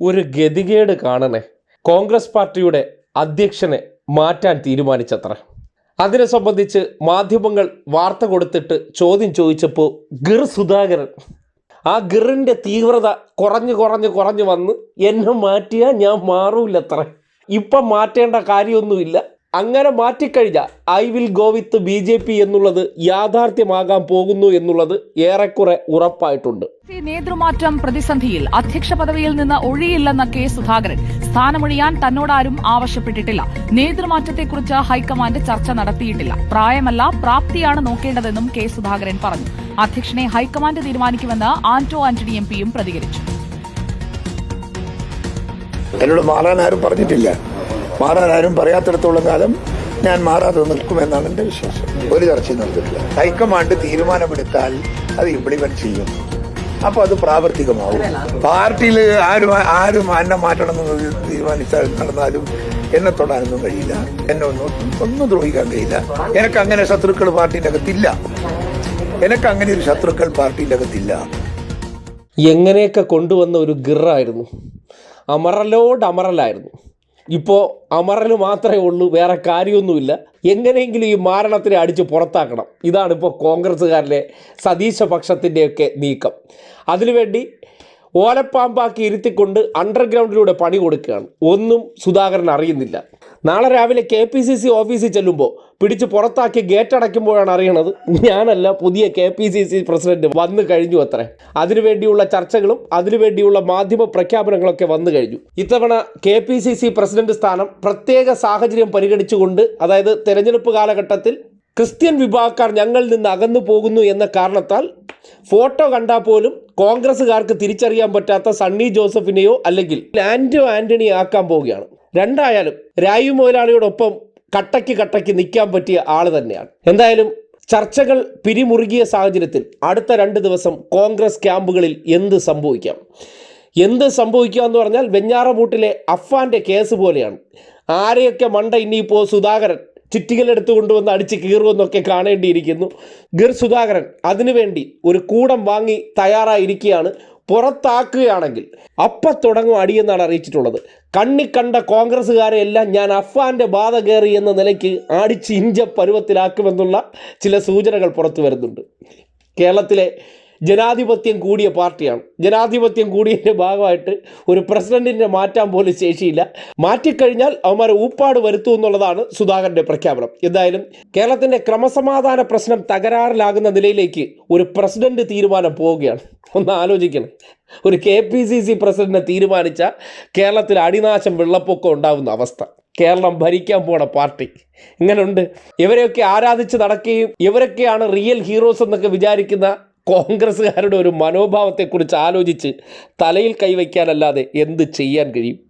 ഒരു ഗതികേട് കാണണേ. കോൺഗ്രസ് പാർട്ടിയുടെ അധ്യക്ഷനെ മാറ്റാൻ തീരുമാനിച്ചത്ര. അതിനെ സംബന്ധിച്ച് മാധ്യമങ്ങൾ വാർത്ത കൊടുത്തിട്ട് ചോദ്യം ചോദിച്ചപ്പോൾ ഗിർ സുധാകരൻ ആ ഗിറിന്റെ തീവ്രത കുറഞ്ഞു കുറഞ്ഞ് കുറഞ്ഞ് വന്ന് എന്നെ മാറ്റിയാൽ ഞാൻ മാറൂല്ലത്ര ഇപ്പം മാറ്റേണ്ട കാര്യമൊന്നുമില്ല. അങ്ങനെ മാറ്റിക്കഴിഞ്ഞാൽ I will go with B J P എന്നുള്ളത് യാഥാർത്ഥ്യമാകാൻ പോകുന്നു എന്നുള്ളത് ഏറെക്കുറെ ഉറപ്പായിട്ടുണ്ട്. സി നേതൃമാറ്റം പ്രതിസന്ധിയിൽ അധ്യക്ഷ പദവിയിൽ നിന്ന് ഒഴിയില്ലെന്ന കെ സുധാകരൻ സ്ഥാനമൊഴിയാൻ തന്നോടാരും ആവശ്യപ്പെട്ടിട്ടില്ല. നേതൃമാറ്റത്തെക്കുറിച്ച് ഹൈക്കമാൻഡ് ചർച്ച നടത്തിയിട്ടില്ല. പ്രായമല്ല പ്രാപ്തിയാണ് നോക്കേണ്ടതെന്നും കെ സുധാകരൻ പറഞ്ഞു. അധ്യക്ഷനെ ഹൈക്കമാൻഡ് തീരുമാനിക്കുമെന്ന് ആന്റോ ആന്റണി എം പിയും പ്രതികരിച്ചു. എന്നോട് മാറാൻ ആരും പറഞ്ഞിട്ടില്ല. മാറാൻ ആരും പറയാത്തിടത്തോളം കാലം ഞാൻ മാറാതെ നിൽക്കുമെന്നാണ് എന്റെ വിശ്വാസം. ഒരു ചർച്ചയും നടത്തിയിട്ടില്ല ഹൈക്കമാൻഡ് തീരുമാനമെടുത്താൽ അത് ഇംപ്ലിമെന്റ് ചെയ്യും. അപ്പൊ അത് പ്രാവർത്തികമാവും. പാർട്ടിയിൽ ആരും ആരും എന്നെ മാറ്റണമെന്ന് തീരുമാനിച്ചാൽ നടന്നാലും എന്നെ തൊടാനൊന്നും കഴിയില്ല. എന്നെ ഒന്നും ഒന്നും ദ്രോഹിക്കാൻ കഴിയില്ല. എനിക്ക് അങ്ങനെ ശത്രുക്കൾ പാർട്ടിന്റെ അകത്തില്ല. എനിക്ക് അങ്ങനെ ഒരു ശത്രുക്കൾ പാർട്ടിന്റെ അകത്തില്ല. എങ്ങനെയൊക്കെ കൊണ്ടുവന്ന ഒരു ഗിറായിരുന്നു. അമറലോട് അമറലായിരുന്നു. ഇപ്പോൾ അമറൽ മാത്രമേ ഉള്ളൂ വേറെ കാര്യമൊന്നുമില്ല. എങ്ങനെയെങ്കിലും ഈ മാരണത്തിനെ അടിച്ച് പുറത്താക്കണം. ഇതാണ് ഇപ്പോൾ കോൺഗ്രസ്സുകാരിലെ സതീശ പക്ഷത്തിന്റെയൊക്കെ നീക്കം. അതിനുവേണ്ടി ഓലപ്പാമ്പാക്കി ഇരുത്തിക്കൊണ്ട് അണ്ടർഗ്രൗണ്ടിലൂടെ പണി കൊടുക്കുകയാണ്. ഒന്നും സുധാകരൻ അറിയുന്നില്ല. നാളെ രാവിലെ കെ പി സി സി ഓഫീസിൽ ചെല്ലുമ്പോൾ പിടിച്ച് പുറത്താക്കി ഗേറ്റ് അടയ്ക്കുമ്പോഴാണ് അറിയണത്. ഞാനല്ല പുതിയ K P C C president വന്നു കഴിഞ്ഞു അത്രേ. അതിനുവേണ്ടിയുള്ള ചർച്ചകളും അതിനുവേണ്ടിയുള്ള മാധ്യമ പ്രഖ്യാപനങ്ങളൊക്കെ വന്നു കഴിഞ്ഞു. ഇത്തവണ K P C C president സ്ഥാനം പ്രത്യേക സാഹചര്യം പരിഗണിച്ചുകൊണ്ട് അതായത് തെരഞ്ഞെടുപ്പ് കാലഘട്ടത്തിൽ ക്രിസ്ത്യൻ വിഭാഗക്കാർ ഞങ്ങളിൽ നിന്ന് അകന്നു പോകുന്നു എന്ന കാരണത്താൽ ഫോട്ടോ കണ്ടാൽ പോലും കോൺഗ്രസ്സുകാർക്ക് തിരിച്ചറിയാൻ പറ്റാത്ത സണ്ണി ജോസഫിനെയോ അല്ലെങ്കിൽ ആന്റോ ആന്റണിയെ ആക്കാൻ പോവുകയാണ്. രണ്ടായാലും രായു മുതലാളിയോടൊപ്പം കട്ടയ്ക്ക് കട്ടയ്ക്ക് നിൽക്കാൻ പറ്റിയ ആൾ തന്നെയാണ്. എന്തായാലും ചർച്ചകൾ പിരിമുറുകിയ സാഹചര്യത്തിൽ അടുത്ത രണ്ട് ദിവസം കോൺഗ്രസ് ക്യാമ്പുകളിൽ എന്ത് സംഭവിക്കാം? എന്ത് സംഭവിക്കുക എന്ന് പറഞ്ഞാൽ വെഞ്ഞാറമൂട്ടിലെ അഫാന്റെ കേസ് പോലെയാണ്. ആരെയൊക്കെ മണ്ട ഇനിയിപ്പോൾ സുധാകരൻ ചുറ്റികളെടുത്ത് കൊണ്ടുവന്ന് അടിച്ച് കീറുമെന്നൊക്കെ കാണേണ്ടിയിരിക്കുന്നു. ഗിർ സുധാകരൻ അതിനുവേണ്ടി ഒരു കൂടം വാങ്ങി തയ്യാറായിരിക്കുകയാണ്. പുറത്താക്കുകയാണെങ്കിൽ അപ്പം തുടങ്ങും അടിയെന്നാണ് അറിയിച്ചിട്ടുള്ളത്. കണ്ണി കണ്ട കോൺഗ്രസ്സുകാരെ എല്ലാം ഞാൻ അഫാന്റെ ബാധ കയറി എന്ന നിലയ്ക്ക് അടിച്ച് ഇഞ്ച പരുവത്തിലാക്കുമെന്നുള്ള ചില സൂചനകൾ പുറത്തു വരുന്നുണ്ട്. കേരളത്തിലെ ജനാധിപത്യം കൂടിയ പാർട്ടിയാണ്. ജനാധിപത്യം കൂടിയതിന്റെ ഭാഗമായിട്ട് ഒരു പ്രസിഡന്റിനെ മാറ്റാൻ പോലും ശേഷിയില്ല. മാറ്റിക്കഴിഞ്ഞാൽ അവന്മാരെ ഊപ്പാട് വരുത്തും എന്നുള്ളതാണ് സുധാകരന്റെ പ്രഖ്യാപനം. എന്തായാലും കേരളത്തിന്റെ ക്രമസമാധാന പ്രശ്നം തകരാറിലാകുന്ന നിലയിലേക്ക് ഒരു പ്രസിഡന്റ് തീരുമാനം പോവുകയാണ്. ഒന്ന് ആലോചിക്കണം. ഒരു കെ പി സി സി പ്രസിഡന്റിനെ തീരുമാനിച്ച കേരളത്തിൽ അടിനാശം വെള്ളപ്പൊക്കം ഉണ്ടാകുന്ന അവസ്ഥ. കേരളം ഭരിക്കാൻ പോണ പാർട്ടി. ഇങ്ങനെയുണ്ട് ഇവരെയൊക്കെ ആരാധിച്ച് നടക്കുകയും ഇവരൊക്കെയാണ് റിയൽ ഹീറോസ് എന്നൊക്കെ വിചാരിക്കുന്ന കോൺഗ്രസ്സുകാരുടെ ഒരു മനോഭാവത്തെക്കുറിച്ച് ആലോചിച്ച് തലയിൽ കൈവയ്ക്കാനല്ലാതെ എന്ത് ചെയ്യാൻ കഴിയും?